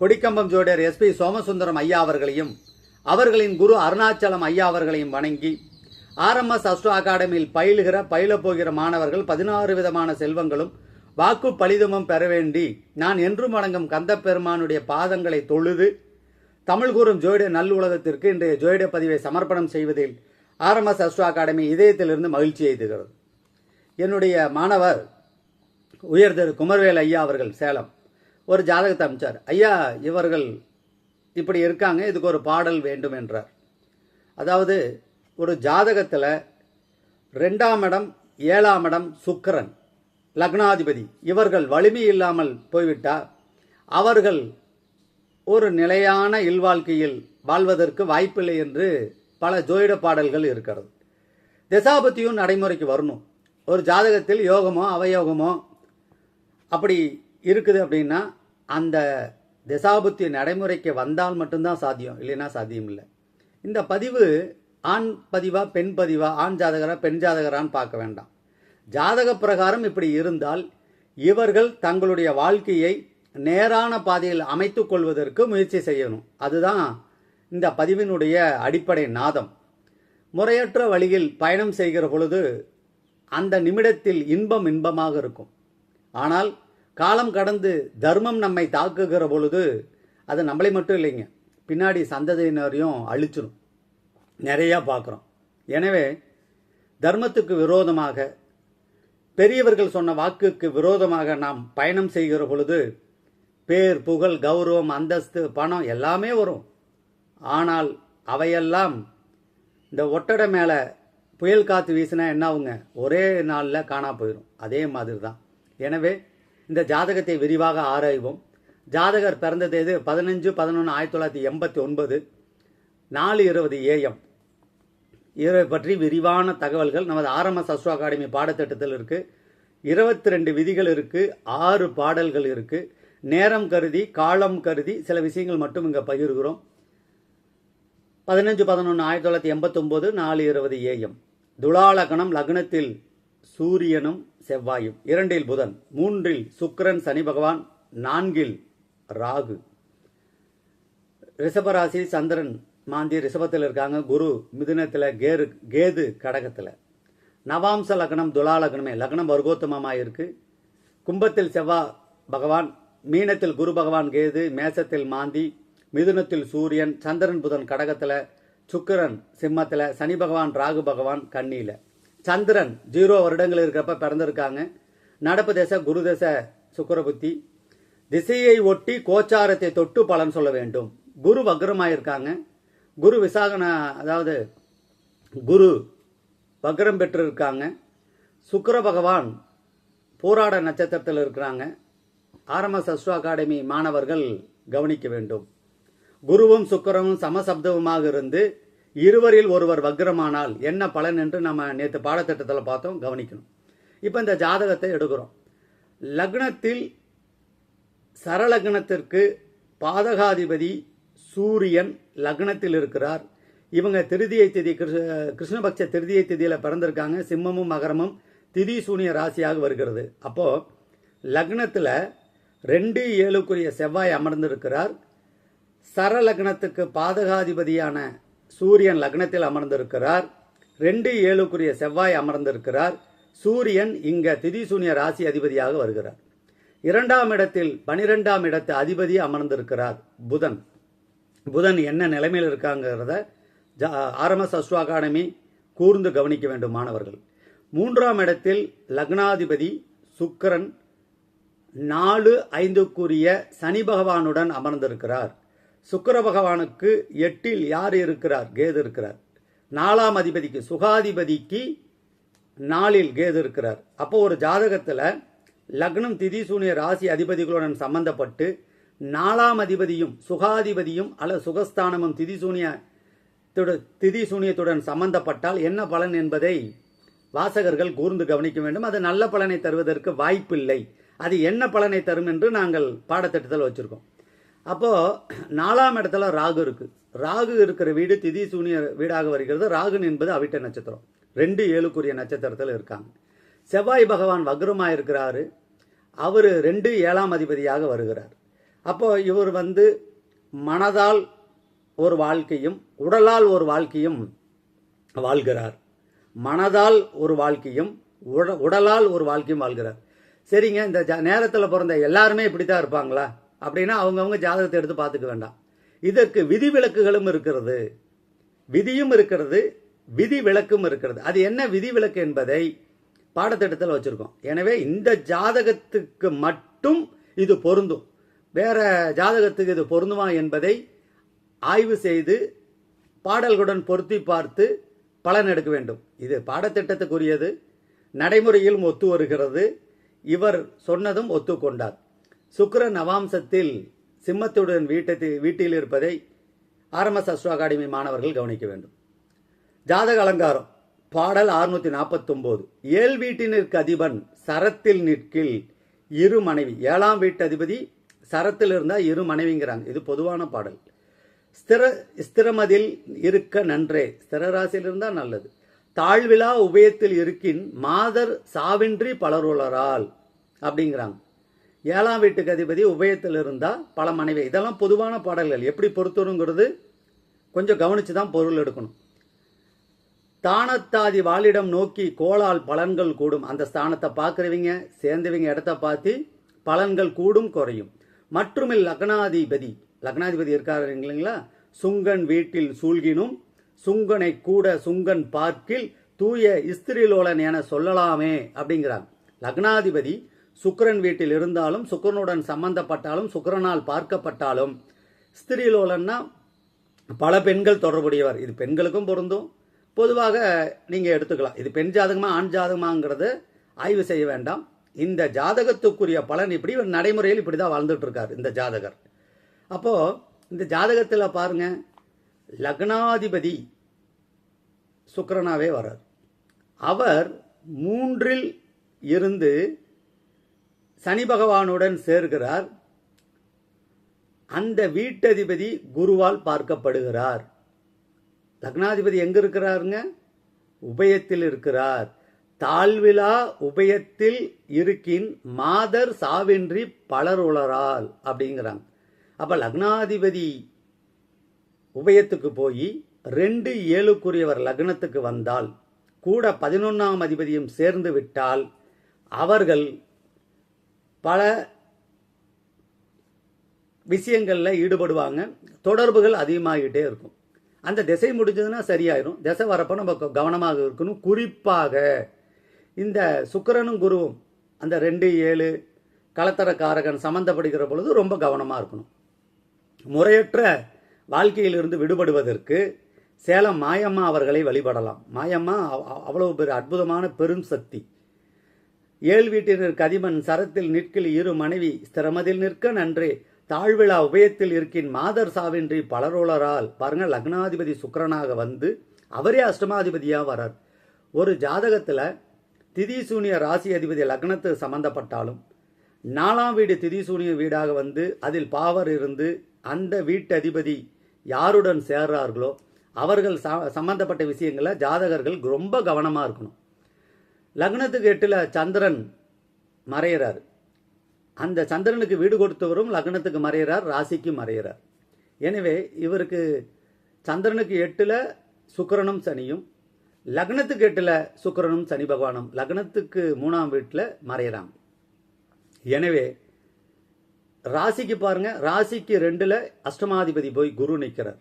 கொடிக்கம்பம் ஜோடியர் SP Somasundaram ஐயா அவர்களையும் அவர்களின் குரு அருணாச்சலம் ஐயா அவர்களையும் வணங்கி ஆர்எம்எஸ் அஸ்ட்ரோ அகாடமியில் பயிலுகிற பயிலப் போகிற மாணவர்கள் பதினாறு விதமான செல்வங்களும் வாக்கு பலிதமும் பெற வேண்டி நான் என்றும் வணங்கும் கந்தப்பெருமானுடைய பாதங்களை தொழுது தமிழ் கூறும் ஜோயிட நல்லுலகத்திற்கு இன்றைய ஜோயிட பதிவை சமர்ப்பணம் செய்வதில் ஆர்எம்எஸ் அஸ்ட்ரோ அகாடமி இதயத்திலிருந்து மகிழ்ச்சி எய்துகிறது என்னுடைய மாணவர் உயர் குமர்வேல் ஐயா அவர்கள் சேலம். ஒரு ஜாதகத்தை அமைச்சார். ஐயா இவர்கள் இப்படி இருக்காங்க இதுக்கு ஒரு பாடல் வேண்டும் என்றார். அதாவது ஒரு ஜாதகத்தில் ரெண்டாம் இடம் ஏழாம் இடம் சுக்கரன் லக்னாதிபதி. இவர்கள் வலிமை இல்லாமல் போய்விட்டா அவர்கள் ஒரு நிலையான இல்வாழ்க்கையில் வாழ்வதற்கு வாய்ப்பில்லை என்று பல ஜோயிட பாடல்கள் இருக்கிறது. தசாபத்தியும் நடைமுறைக்கு வரணும். ஒரு ஜாதகத்தில் யோகமோ அவயோகமோ அப்படி இருக்குது அப்படின்னா அந்த திசாபுத்தி நடைமுறைக்கு வந்தால் மட்டும்தான் சாத்தியம். இல்லைன்னா சாத்தியம் இல்லை. இந்த பதிவு ஆண் பதிவா பெண் பதிவா ஆண் ஜாதகரா பெண் ஜாதகரான்னு பார்க்க வேண்டாம். ஜாதக பிரகாரம் இப்படி இருந்தால் இவர்கள் தங்களுடைய வாழ்க்கையை நேரான பாதையில் அமைத்து கொள்வதற்கு முயற்சி செய்யணும். அதுதான் இந்த பதிவினுடைய அடிப்படை நாதம். முறையற்ற வழியில் பயணம் செய்கிற பொழுது அந்த நிமிடத்தில் இன்பம் இன்பமாக இருக்கும். ஆனால் காலம் கடந்து தர்மம் நம்மை தாக்குகிற பொழுது அது நம்மளை மட்டும் இல்லைங்க. பின்னாடி சந்ததியினரையும் அழிச்சிடும் நிறையா பார்க்குறோம். எனவே தர்மத்துக்கு விரோதமாக பெரியவர்கள் சொன்ன வாக்குக்கு விரோதமாக நாம் பயணம் செய்கிற பொழுது பேர் புகழ் கௌரவம் அந்தஸ்து பணம் எல்லாமே வரும். ஆனால் அவையெல்லாம் இந்த ஒட்டடை மேலே புயல் காற்று வீசினா என்ன ஆகுங்க? ஒரே நாளில் காணா போயிடும் அதே மாதிரி தான் எனவே இந்த ஜாதகத்தை விரிவாக ஆராய்வோம். ஜாதகர் பிறந்த தேதி பதினஞ்சு பதினொன்று ஆயிரத்தி தொள்ளாயிரத்தி எண்பத்தி ஒன்பது நாலு இருபது ஏஎம் இதை பற்றி விரிவான தகவல்கள் நமது ஆர்எம்எஸ் அஸ்ட்ரோ அகாடமி பாடத்திட்டத்தில் இருக்குது இருபத்தி ரெண்டு விதிகள் இருக்குது ஆறு பாடல்கள் இருக்குது நேரம் கருதி காலம் கருதி சில விஷயங்கள் மட்டும் இங்கே பகிர்கிறோம். பதினஞ்சு பதினொன்று ஆயிரத்தி தொள்ளாயிரத்தி எண்பத்தொம்போது நாலு இருபது ஏஎம் துலாலகணம் லக்னத்தில் சூரியனும் செவ்வாயும். இரண்டில் புதன் மூன்றில் சுக்கரன் சனி பகவான் நான்கில் ராகு. ரிஷபராசி சந்திரன் மாந்தி ரிஷபத்தில் இருக்காங்க. குரு மிதுனத்தில் கேரு கேது கடகத்தில். நவாம்ச லக்னம் துலா லக்னமே. லக்னம் வர்கோத்தமமாக இருக்கு. கும்பத்தில் செவ்வா பகவான் மீனத்தில் குரு பகவான் கேது மேசத்தில் மாந்தி மிதுனத்தில் சூரியன் சந்திரன் புதன் கடகத்தில் சுக்கிரன் சிம்மத்தில் சனி பகவான் ராகு பகவான் கண்ணியில் சந்திரன் ஜீரோ வருடங்கள் இருக்கிறப்ப பிறந்திருக்காங்க. நடப்பு திசை குரு திசை சுக்கரபுத்தி. திசையை ஒட்டி கோச்சாரத்தை தொட்டு பலன் சொல்ல வேண்டும். குரு வக்ரமாயிருக்காங்க. குரு விசாகன அதாவது குரு வக்ரம் பெற்றிருக்காங்க. சுக்கர பகவான் போராட நட்சத்திரத்தில் இருக்கிறாங்க. ஆர்எம்எஸ் அஸ்வ அகாடமி மாணவர்கள் கவனிக்க வேண்டும். குருவும் சுக்கரமும் சமசப்தவுமாக இருந்து இருவரில் ஒருவர் வக்ரமானால் என்ன பலன் என்று நம்ம நேற்று பாடத்திட்டத்தில் பார்த்தோம் கவனிக்கணும். இப்போ இந்த ஜாதகத்தை எடுக்கிறோம். லக்னத்தில் சரலக்னத்திற்கு பாதகாதிபதி சூரியன் லக்னத்தில் இருக்கிறார். இவங்க திருதியை திதி கிருஷ்ண- கிருஷ்ணபக்ஷ திருதியை திதியில் பிறந்திருக்காங்க. சிம்மமும் மகரமும் திதி சூனிய ராசியாக வருகிறது. அப்போ லக்னத்தில் ரெண்டு ஏழுக்குரிய செவ்வாய் அமர்ந்திருக்கிறார். சரலக்னத்துக்கு பாதகாதிபதியான சூரியன் லக்னத்தில் அமர்ந்திருக்கிறார். ரெண்டு ஏழுக்குரிய செவ்வாய் அமர்ந்திருக்கிறார். சூரியன் இங்க திதிசூனிய ராசி அதிபதியாக வருகிறார். இரண்டாம் இடத்தில் பனிரெண்டாம் இடத்து அதிபதி அமர்ந்திருக்கிறார் புதன். புதன் என்ன நிலைமையில் இருக்காங்கிறத ஆர்எம்எஸ் அஸ்ட்ரோ அகாடமி கூர்ந்து கவனிக்க வேண்டும் மாணவர்கள். மூன்றாம் இடத்தில் லக்னாதிபதி சுக்கிரன் நாலு ஐந்துக்குரிய சனி பகவானுடன் அமர்ந்திருக்கிறார். சுக்கர பகவானுக்கு எட்டில் யார் இருக்கிறார்? கேது இருக்கிறார். நாலாம் அதிபதிக்கு சுகாதிபதிக்கு நாளில் கேது இருக்கிறார். அப்போ ஒரு ஜாதகத்தில் லக்னம் திதி சூனிய ராசி அதிபதிகளுடன் சம்பந்தப்பட்டு நாலாம் அதிபதியும் சுகாதிபதியும் அல்லது சுகஸ்தானமும் திதி சூனிய திதி சூனியத்துடன் சம்பந்தப்பட்டால் என்ன பலன் என்பதை வாசகர்கள் கூர்ந்து கவனிக்க வேண்டும். அது நல்ல பலனை தருவதற்கு வாய்ப்பில்லை. அது என்ன பலனை தரும் என்று நாங்கள் பாடத்திட்டத்தில் வச்சுருக்கோம். அப்போ நாலாம் இடத்துல ராகு இருக்கு. ராகு இருக்கிற வீடு திதி சூனிய வீடாக வருகிறது. ராகுன் என்பது அவிட்ட நட்சத்திரம். ரெண்டு ஏழுக்குரிய நட்சத்திரத்தில் இருக்காங்க. செவ்வாய் பகவான் வக்ரமாக இருக்கிறாரு. அவர் ரெண்டு ஏழாம் அதிபதியாக வருகிறார். அப்போ இவர் வந்து மனதால் ஒரு வாழ்க்கையும் உடலால் ஒரு வாழ்க்கையும் வாழ்கிறார். மனதால் ஒரு வாழ்க்கையும் உட- உடலால் ஒரு வாழ்க்கையும் வாழ்கிறார். சரிங்க இந்த நேரத்தில் பிறந்த எல்லாருமே இப்படி தான் இருப்பாங்களா? அப்படின்னா அவங்கவுங்க ஜாதகத்தை எடுத்து பார்த்துக்க வேண்டாம். இதற்கு விதிவிலக்குகளும் இருக்கிறது. விதியும் இருக்கிறது விதி விலக்கும் இருக்கிறது. அது என்ன விதி விலக்கு என்பதை பாடத்திட்டத்தில் வச்சுருக்கோம். எனவே இந்த ஜாதகத்துக்கு மட்டும் இது பொருந்தும். வேற ஜாதகத்துக்கு இது பொருந்துமா என்பதை ஆய்வு செய்து பாடல்களுடன் பொருத்தி பார்த்து பலன் எடுக்க வேண்டும். இது பாடத்திட்டத்துக்குரியது. நடைமுறையில் ஒத்து வருகிறது. இவர் சொன்னதும் ஒத்துக்கொண்டார். சுக்கர நவாம்சத்தில் சிம்மத்துடன் வீட்டை வீட்டில் இருப்பதை ஆர்எம்எஸ் அஸ்ட்ரோ அகாடமி மாணவர்கள் கவனிக்க வேண்டும். ஜாதக அலங்காரம். பாடல் அறுநூத்தி நாற்பத்தொம்போது ஏழ் வீட்டினிற்கு அதிபன் சரத்தில் நிற்கில் இரு மனைவி. ஏழாம் வீட்டு அதிபதி சரத்தில் இருந்தால் இரு மனைவிங்கிறாங்க. இது பொதுவான பாடல். ஸ்திர ஸ்திரமதில் இருக்க நன்றே. ஸ்திரராசியில் இருந்தால் நல்லது. தாழ்விழா உபயத்தில் இருக்கின் மாதர் சாவின்றி பலருளரால் அப்படிங்கிறாங்க. ஏழாம் வீட்டுக்கு அதிபதி உபயத்தில் இருந்தால் பல மனைவி. இதெல்லாம் பொதுவான பாடல்கள். எப்படி பொறுத்தருங்கிறது கொஞ்சம் கவனித்து தான் பொருள் எடுக்கணும். தானத்தாதி வாழிடம் நோக்கி கோளால் பலன்கள் கூடும். அந்த ஸ்தானத்தை பார்க்குறவங்க சேர்ந்தவங்க இடத்த பார்த்து பலன்கள் கூடும் குறையும். மற்றுமில் லக்னாதிபதி லக்னாதிபதி இருக்காரு இல்லைங்களா? சுங்கன் வீட்டில் சூழ்கினும் சுங்கனை கூட சுங்கன் பார்க்கில் தூய இஸ்திரிலோலன் என சொல்லலாமே அப்படிங்கிறாங்க. லக்னாதிபதி சுக்கரன் வீட்டில் இருந்தாலும் சுக்கிரனுடன் சம்பந்தப்பட்டாலும் சுக்கரனால் பார்க்கப்பட்டாலும் ஸ்திரீலோலன்னா பல பெண்கள் தொடர்புடையவர். இது பெண்களுக்கும் பொருந்தும். பொதுவாக நீங்கள் எடுத்துக்கலாம். இது பெண் ஜாதகமா ஆண் ஜாதகமாங்கிறது ஆய்வு செய்ய வேண்டாம். இந்த ஜாதகத்துக்குரிய பலன் இப்படி நடைமுறையில் இப்படி தான் வாழ்ந்துட்டு இருக்கார் இந்த ஜாதகர். அப்போது இந்த ஜாதகத்தில் பாருங்க லக்னாதிபதி சுக்கிரனாவே வர்றார். அவர் மூன்றில் இருந்து சனி பகவானுடன் சேர்கிறார். அந்த வீட்டதிபதி குருவால் பார்க்கப்படுகிறார். லக்னாதிபதி எங்க இருக்கிறாருங்க உபயத்தில் இருக்கிறார். தாழ்விழா உபயத்தில் இருக்கின் மாதர் சாவின்றி பலர் உளரால் அப்படிங்கிறாங்க. அப்ப லக்னாதிபதி உபயத்துக்கு போய் ரெண்டு ஏழுக்குரியவர் லக்னத்துக்கு வந்தால் கூட பதினொன்னாம் அதிபதியும் சேர்ந்து விட்டால் அவர்கள் பல விஷயங்களில் ஈடுபடுவாங்க. தொடர்புகள் அதிகமாகிட்டே இருக்கும். அந்த திசை முடிஞ்சதுன்னா சரியாயிரும். திசை வரப்போ நம்ம கவனமாக இருக்கணும். குறிப்பாக இந்த சுக்கரனும் குருவும் அந்த ரெண்டு ஏழு கலத்தரக்காரகன் சம்மந்தப்படுகிற பொழுது ரொம்ப கவனமாக இருக்கணும். முறையற்ற வாழ்க்கையிலிருந்து விடுபடுவதற்கு சேலம் மாயம்மா அவர்களை வழிபடலாம். மாயம்மா அவ- அவ்வளவு பெரிய அற்புதமான பெரும் சக்தி. ஏழ் வீட்டினர் கதிமன் சரத்தில் நிற்கில் இரு மனைவி ஸ்திரமதில் நிற்க நன்றே. தாழ்விழா உபயத்தில் இருக்கின் மாதர் சாவின்றி பலரோளரால் பாருங்க லக்னாதிபதி சுக்கரனாக வந்து அவரே அஷ்டமாதிபதியாக வரார். ஒரு ஜாதகத்தில் திதி சூனிய ராசி அதிபதி லக்னத்து சம்பந்தப்பட்டாலும் நாலாம் வீடு திதி சூனிய வீடாக வந்து அதில் பாவர் இருந்து அந்த வீட்டு அதிபதி யாருடன் சேர்றார்களோ அவர்கள் ச- சம்பந்தப்பட்ட விஷயங்களை ஜாதகர்கள் ரொம்ப கவனமாக இருக்கணும். லக்னத்துக்கு எட்டில் சந்திரன் மறையிறார். அந்த சந்திரனுக்கு வீடு கொடுத்தவரும் லக்னத்துக்கு மறையிறார் ராசிக்கு மறையிறார். எனவே இவருக்கு சந்திரனுக்கு எட்டில் சுக்கரனும் சனியும் லக்னத்துக்கு எட்டில் சுக்கரனும் சனி பகவானும் லக்னத்துக்கு மூணாம் வீட்டில் மறையிறாங்க எனவே ராசிக்கு பாருங்க ராசிக்கு ரெண்டில் அஷ்டமாதிபதி போய் குரு நிற்கிறார்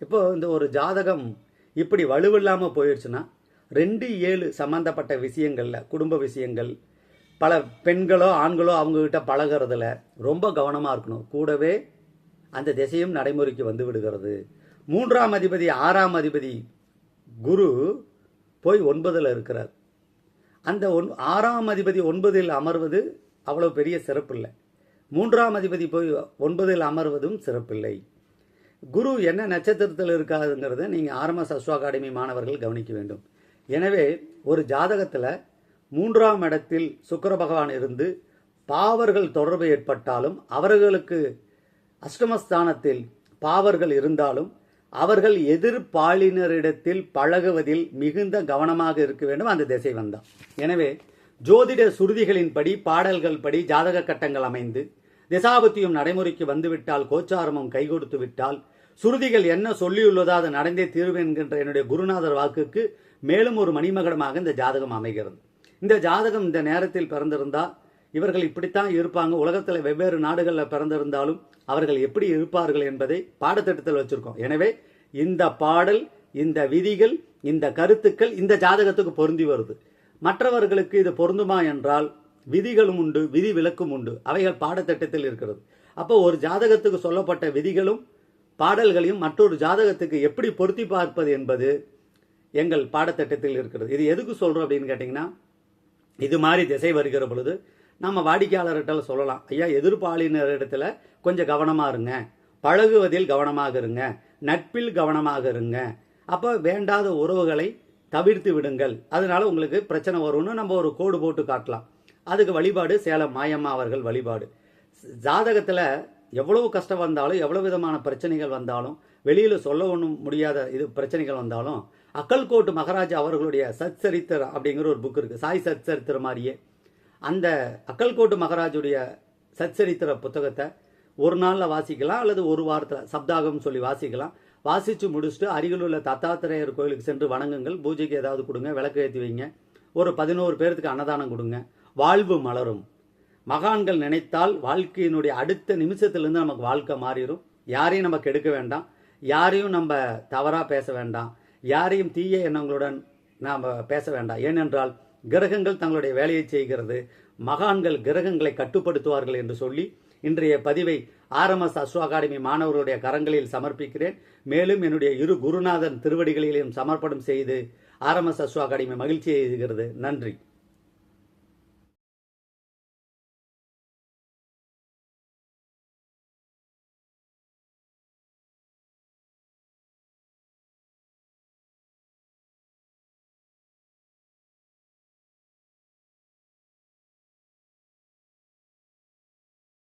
இப்போ இந்த ஒரு ஜாதகம் இப்படி வலுவில்லாமல் போயிடுச்சுன்னா ரெண்டு ஏழு சம்பந்தப்பட்ட விஷயங்களில் குடும்ப விஷயங்கள் பல பெண்களோ ஆண்களோ அவங்கக்கிட்ட பழகிறதுல ரொம்ப கவனமாக இருக்கணும். கூடவே அந்த திசையும் நடைமுறைக்கு வந்து விடுகிறது. மூன்றாம் அதிபதி ஆறாம் அதிபதி குரு போய் ஒன்பதில் இருக்கிறார். அந்த ஒன் ஆறாம் அதிபதி ஒன்பதில் அமர்வது அவ்வளோ பெரிய சிறப்பு இல்லை மூன்றாம் அதிபதி போய் ஒன்பதில் அமர்வதும் சிறப்பில்லை. குரு என்ன நட்சத்திரத்தில் இருக்காதுங்கிறத நீங்கள் ஆரம்ப சஸ்வ அகாடமி மாணவர்கள் கவனிக்க வேண்டும். எனவே ஒரு ஜாதகத்தில் மூன்றாம் இடத்தில் சுக்கர பகவான் இருந்து பாவர்கள் தொடர்பு ஏற்பட்டாலும் அவர்களுக்கு அஷ்டமஸ்தானத்தில் பாவர்கள் இருந்தாலும் அவர்கள் எதிர்பாலினரிடத்தில் பழகுவதில் மிகுந்த கவனமாக இருக்க வேண்டும். அந்த திசை வந்தான் எனவே ஜோதிட சுருதிகளின்படி பாடல்கள் படி ஜாதக கட்டங்கள் அமைந்து திசாபத்தியும் நடைமுறைக்கு வந்துவிட்டால் கோச்சாரமும் கை கொடுத்து விட்டால் சுருதிகள் என்ன சொல்லியுள்ளதோ அது நடந்தே தீர்வு என்கின்ற என்னுடைய குருநாதர் வாக்குக்கு மேலும் ஒரு மணிமகடமாக இந்த ஜாதகம் அமைகிறது. இந்த ஜாதகம் இந்த நேரத்தில் பிறந்திருந்தா இவர்கள் இப்படித்தான் இருப்பாங்க. உலகத்தில் வெவ்வேறு நாடுகளில் பிறந்திருந்தாலும் அவர்கள் எப்படி இருப்பார்கள் என்பதை பாடத்திட்டத்தில் வச்சிருக்கோம். எனவே இந்த பாடல் இந்த விதிகள் இந்த கருத்துக்கள் இந்த ஜாதகத்துக்கு பொருந்தி வருது. மற்றவர்களுக்கு இது பொருந்துமா என்றால் விதிகளும் உண்டு விதி விலக்கும் உண்டு. அவைகள் பாடத்திட்டத்தில் இருக்கிறது. அப்போ ஒரு ஜாதகத்துக்கு சொல்லப்பட்ட விதிகளும் பாடல்களையும் மற்றொரு ஜாதகத்துக்கு எப்படி பொருத்தி பார்ப்பது என்பது எங்கள் பாடத்திட்டத்தில் இருக்கிறது. இது எதுக்கு சொல்கிறோம் அப்படின்னு கேட்டிங்கன்னா இது மாதிரி திசை வருகிற பொழுது நம்ம வாடிக்கையாளர்கிட்ட சொல்லலாம். ஐயா எதிர்பாலினர் கொஞ்சம் கவனமாக இருங்க. பழகுவதில் கவனமாக இருங்க. நட்பில் கவனமாக இருங்க. அப்போ வேண்டாத உறவுகளை தவிர்த்து விடுங்கள். அதனால உங்களுக்கு பிரச்சனை வரும்னு நம்ம ஒரு கோடு போட்டு காட்டலாம். அதுக்கு வழிபாடு சேலம் மாயம்மா அவர்கள் வழிபாடு. ஜாதகத்தில் எவ்வளவு கஷ்டம் வந்தாலும் எவ்வளோ விதமான பிரச்சனைகள் வந்தாலும் வெளியில் சொல்ல ஒன்றும் முடியாத இது பிரச்சனைகள் வந்தாலும் அக்கல்கோட்டு மகாராஜா அவர்களுடைய சச்சரித்திர அப்படிங்கிற ஒரு புக் இருக்கு. சாய் சச்சரித்திர மாதிரியே. அந்த அக்கல்கோட்டு மகாராஜுடைய சச்சரித்திர புத்தகத்தை ஒரு நாளில் வாசிக்கலாம் அல்லது ஒரு வாரத்தில் சப்தாகம் சொல்லி வாசிக்கலாம். வாசித்து முடிச்சுட்டு அருகில் உள்ள தத்தாத்திரேயர் கோயிலுக்கு சென்று வணங்குங்கள். பூஜைக்கு ஏதாவது கொடுங்க விளக்கு ஏற்றி வைங்க. ஒரு பதினோரு பேர்த்துக்கு அன்னதானம் கொடுங்க. வாழ்வு மலரும். மகான்கள் நினைத்தால் வாழ்க்கையினுடைய அடுத்த நிமிஷத்திலிருந்து நமக்கு வாழ்க்கை மாறிடும். யாரையும் நம்ம கெடுக்க வேண்டாம். யாரையும் நம்ம தவறாக பேச வேண்டாம். யாரையும் தீய எண்ணங்களுடன் நாம் பேச வேண்டாம். ஏனென்றால் கிரகங்கள் தங்களுடைய வேலையை செய்கிறது. மகான்கள் கிரகங்களை கட்டுப்படுத்துவார்கள் என்று சொல்லி இன்றைய பதிவை ஆர்எம்எஸ் அஸ்வ அகாடமி மாணவர்களுடைய கரங்களில் சமர்ப்பிக்கிறேன். மேலும் என்னுடைய இரு குருநாதன் திருவடிகளிலும் சமர்ப்பணம் செய்து ஆர்எம்எஸ் அஸ்வ அகாடமி மகிழ்ச்சி எழுதுகிறது நன்றி.